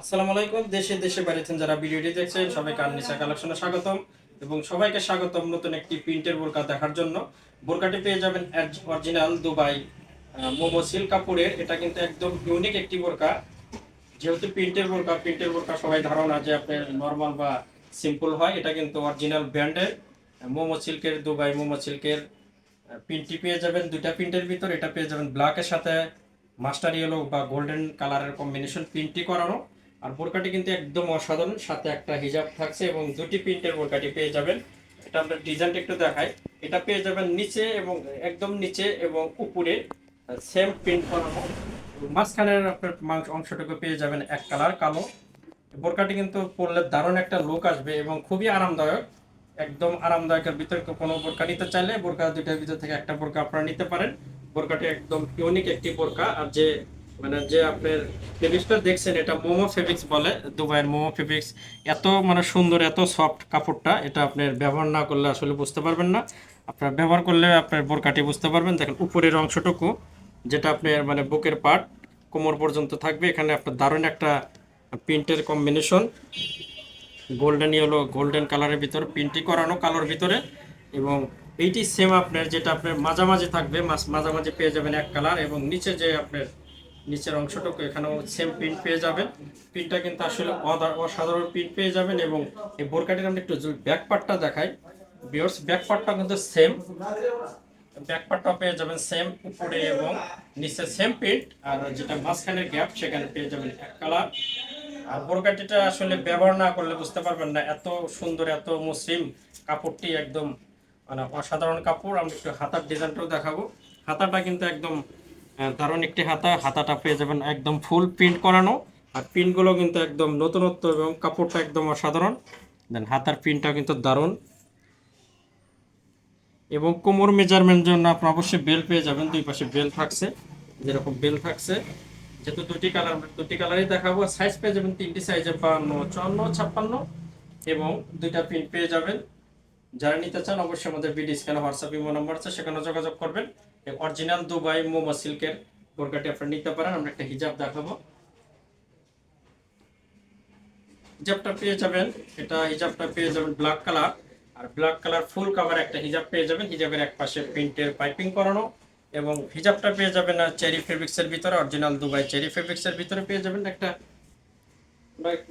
আসসালামু আলাইকুম। দেশে দেশে বাড়িতেন যারা ভিডিওটি দেখছেন, সবাইকে আননিসা কালেকশনে স্বাগতম এবং সবাইকে স্বাগতম নতুন একটি প্রিন্টের বোরকা দেখার জন্য। বোরকাটি পেয়ে যাবেন অরিজিনাল দুবাই মোমো সিল্ক কাপড়ের। এটা কিন্তু একদম ইউনিক একটি বোরকা। যেহেতু প্রিন্টের বোরকা প্রিন্টের বোরকা সবাই ধারণা যে আপনার নর্মাল বা সিম্পল হয়, এটা কিন্তু অরিজিনাল ব্র্যান্ডের মোমো সিল্কের, দুবাই মোমো সিল্কের প্রিন্টটি পেয়ে যাবেন। দুইটা প্রিন্টের ভিতর, এটা পেয়ে যাবেন ব্ল্যাকের সাথে মাস্টার ইয়েলো বা গোল্ডেন কালারের কম্বিনেশন প্রিন্টটি করানো। আর বোরকাটি কিন্তু একদম অসাধারণ, সাথে একটা হিজাব থাকছে এবং দুটি প্রিন্টের বোরকাটি পেয়ে যাবেন। এটা আমরা ডিজাইনটা একটু দেখাই। এটা পেয়ে যাবেন নিচে এবং একদম নিচে এবং উপরে সেম প্রিন্ট করানো মাঝখানের আপনার মাংস অংশটুকু পেয়ে যাবেন এক কালার, কালো। বোরকাটি কিন্তু পরলে দারুণ একটা লুক আসবে এবং খুবই আরামদায়ক। একদম আরামদায়কের ভিতরে কোনো বোরকা নিতে চাইলে বোরকা দুইটার ভিতর থেকে একটা বোরকা আপনারা নিতে পারেন। বোরকাটি একদম ইউনিক একটি বোরকা, আর যে মানে যে আপনার ফেব্রিক্সটা দেখছেন, এটা মোমো ফেব্রিক্স বলে, দুবাইয়ের মোমো ফেব্রিক্স এত মানে সুন্দর, এত সফট কাপড়টা, এটা আপনার ব্যবহার না করলে আসলে বুঝতে পারবেন না। আপনার ব্যবহার করলে আপনার বোরকাটি বুঝতে পারবেন। দেখেন, উপরের অংশটুকু, যেটা আপনার মানে বুকের পার্ট কোমর পর্যন্ত থাকবে। এখানে আপনার দারুণ একটা প্রিন্টের কম্বিনেশন গোল্ডেন ইয়েলো গোল্ডেন কালারের ভিতরে প্রিন্টটি করানো কালোর ভিতরে। এবং এইটি সেম আপনার, যেটা আপনার মাঝামাঝি থাকবে, মাঝ- মাঝামাঝি পেয়ে যাবেন এক কালার এবং নিচে যে আপনার নিচের অংশটুকু এখানেও সেম প্রিন্ট পেয়ে যাবেন। প্রিন্টটা কিন্তু আসলে অসাধারণ প্রিন্ট পেয়ে যাবেন এবং এই বোরকাটির আমরা একটু ব্যাক পার্টটা দেখাই। বিয়ার্স ব্যাক পার্টটা কিন্তু সেম ব্যাক পার্টটা পেয়ে যাবেন সেম উপরে এবং নিচে সেম প্রিন্ট আর যেটা মাঝখানের গ্যাপ সেখানে পেয়ে যাবেন এক কালার আর বোরকাটিটা আসলে ব্যবহার না করলে বুঝতে পারবেন না, এত সুন্দর, এত মসৃণ কাপড়টি একদম মানে অসাধারণ কাপড়। আমি একটু হাতার ডিজাইনটাও দেখাবো। হাতাটা কিন্তু একদম দারুণ একটি হাতা, হাতাটা পেয়ে যাবেন একদম ফুল প্রিন্ট করানো। আর প্রিন্টগুলো কিন্তু একদম নতুনত্ব এবং কাপড়টা একদম অসাধারণ। দেন হাতার প্রিন্টটা কিন্তু দারুণ। এবং কোমর মেজারমেন্ট জন্য আপনি অবশ্যই বেল পেয়ে যাবেন, দুই পাশে বেল থাকছে, যেরকম বেল থাকছে। যেহেতু দুটি কালার দুটি কালারই দেখাবো সাইজ পেয়ে যাবেন তিনটি সাইজে বান্ন চুয়ান্ন, ছাপ্পান্ন। এবং দুইটা প্রিন্ট পেয়ে যাবেন। যারা নিতে চান অবশ্যই আমাদের BD scan WhatsApp, imo number আছে, সেখানে যোগাযোগ করবেন। অরিজিনাল দুবাই মোমো সিল্কের বোরকাটি আপনারা নিতে পারেন, আমরা একটা হিজাব দেখাবো। হিজাবটা পেয়ে যাবেন, এটা হিজাবটা পেয়ে যাবেন ব্ল্যাক কালার আর ব্ল্যাক কালার ফুল কাভার একটা হিজাব পেয়ে যাবেন, হিজাবের এক পাশে প্রিন্টের পাইপিং করানো, এবং হিজাবটা পেয়ে যাবেন চেরি ফেব্রিক্সের ভিতরে অরিজিনাল দুবাই চেরি ফেব্রিক্সের ভিতরে পেয়ে যাবেন একটা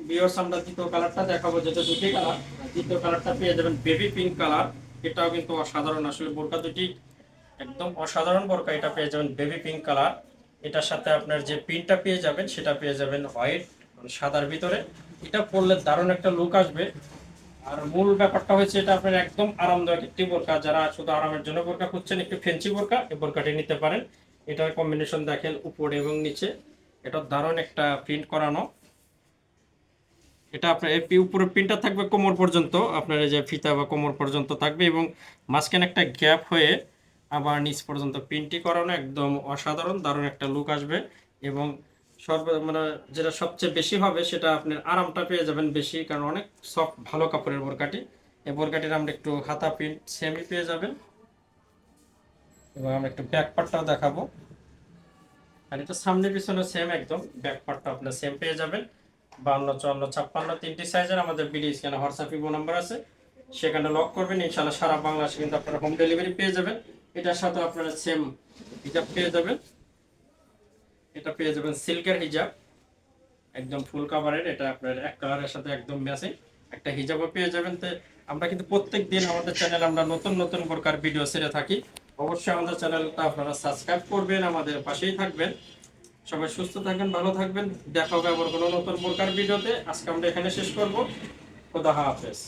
বিয়র্স আমরা দ্বিতীয় কালারটা দেখাবো, যেটা দুটি কালার দ্বিতীয় কালারটা পেয়ে যাবেন বেবি পিঙ্ক কালার এটাও কিন্তু অসাধারণ, আসলে বোরকা দুটি একদম অসাধারণ বোরকা। এটা পেয়ে যাবেন বেবি পিঙ্ক কালার এটার সাথে আপনার যে প্রিন্টটা পেয়ে যাবেন, সেটা পেয়ে যাবেন হোয়াইট সাদার ভিতরে। এটা পরলে দারুণ একটা লুক আসবে। আর মূল ব্যাপারটা হচ্ছে এটা আপনার একদম আরামদায়ক একটি বোরকা। যারা শুধু আরামের জন্য বোরকা খুঁজছেন, একটু ফেন্সি বোরকা, এই বোরকাটি নিতে পারেন। এটার কম্বিনেশন দেখেন উপরে এবং নিচে। এটা দারুণ একটা প্রিন্ট করানো। এটা আপনার এই উপরে প্রিন্টটা থাকবে কোমর পর্যন্ত। আপনার এই যে ফিতা বা কোমর পর্যন্ত থাকবে এবং মাঝখানে একটা গ্যাপ হয়ে আবার নিচ পর্যন্ত প্রিন্টটি করানো একদম অসাধারণ, দারুণ একটা লুক আসবে। এবং সর্ব মানে যেটা সবচেয়ে বেশি হবে সেটা আপনার আরামটা পেয়ে যাবেন বেশি, কারণ অনেক সফট ভালো কাপড়ের বোরকাটি। এই বোরকাটির আমরা একটু হাতা প্রিন্ট সেমই পেয়ে যাবেন। এবং আমরা একটু ব্যাক পার্টটাও দেখাবো। আর এটা সামনে পিছনে সেম একদম ব্যাক পার্টটা আপনার সেম পেয়ে যাবেন। বান্ন, চুয়ান্ন, ছাপ্পান্ন, তিনটি সাইজের আমাদের বিডি স্ক্যানে হোয়াটসঅ্যাপ, ইমো নাম্বার আছে। সেখানে লক করবেন ইনশাল্লাহ সারা বাংলাদেশে কিন্তু আপনারা হোম ডেলিভারি পেয়ে যাবেন। এটার সাথে আপনারা সেম হিজাব পেয়ে যাবেন। এটা পেয়ে যাবেন সিল্কের হিজাব। একদম ফুল কাভারের এটা আপনার এক কালারের সাথে একদম ম্যাচিং একটা হিজাবও পেয়ে যাবেন। তো আমরা কিন্তু প্রত্যেক দিন আমাদের চ্যানেল আমরা নতুন নতুন প্রকার ভিডিও ছেড়ে থাকি। অবশ্যই আমাদের চ্যানেলটা আপনারা সাবস্ক্রাইব করবেন, আমাদের পাশেই থাকবেন। সবাই সুস্থ থাকবেন, ভালো থাকবেন। দেখা হবে আবার কোনো নতুন প্রকার ভিডিওতে আজকে আমরা এখানে শেষ করব। খোদা হাফেজ।